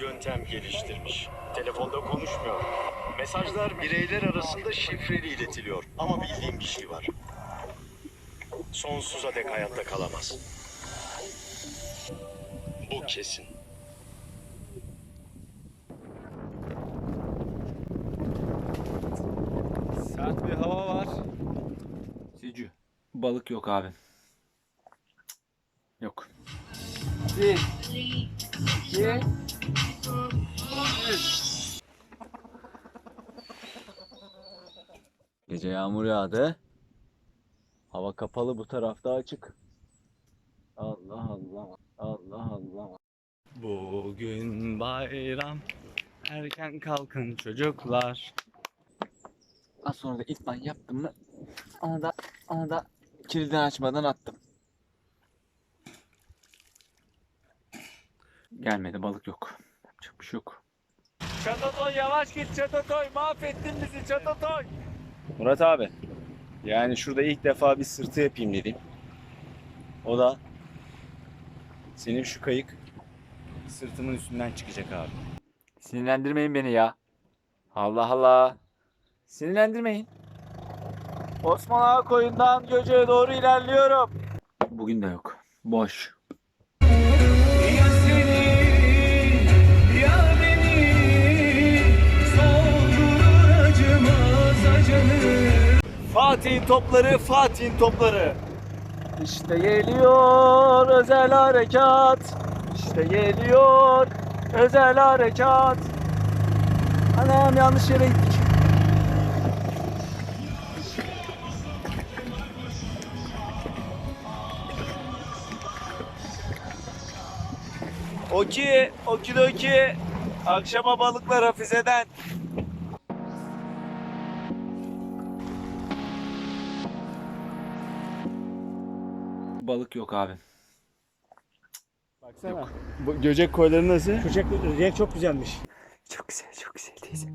yöntem geliştirmiş. Telefonda konuşmuyor. Mesajlar bireyler arasında şifreli iletiliyor. Ama bildiğim bir şey var. Sonsuza dek hayatta kalamaz. Bu kesin. Sert bir hava var. Sicü. Balık yok abi. Yok. Bir, iki, Gece yağmur yağdı. Hava kapalı bu tarafta açık. Allah Allah. Allah Allah. Bugün bayram. Erken kalkın çocuklar. Az sonra da itman yaptım mı? Ona da, ona da kilidini açmadan attım. Gelmedi balık yok. Yapacak bir şey yok. Çatatoy yavaş git Çatatoy. Mahvettin bizi Çatatoy. Murat abi. Yani şurada ilk defa bir sırtı yapayım dedim. O da senin şu kayık sırtımın üstünden çıkacak abi. Sinirlendirmeyin beni ya. Allah Allah. Sinirlendirmeyin. Osman Ağa koyundan Göce'ye doğru ilerliyorum. Bugün de yok. Boş. Fatih'in topları, Fatih'in topları. İşte geliyor özel harekat. İşte geliyor özel harekat. Anam yanlış yere gittik. Oki, okidoki. Akşama balıklar Hafize'den. Balık yok abi. Baksana. Bu göcek koyları nasıl? Çocuk renk çok güzelmiş. Çok güzel, çok güzel teyze.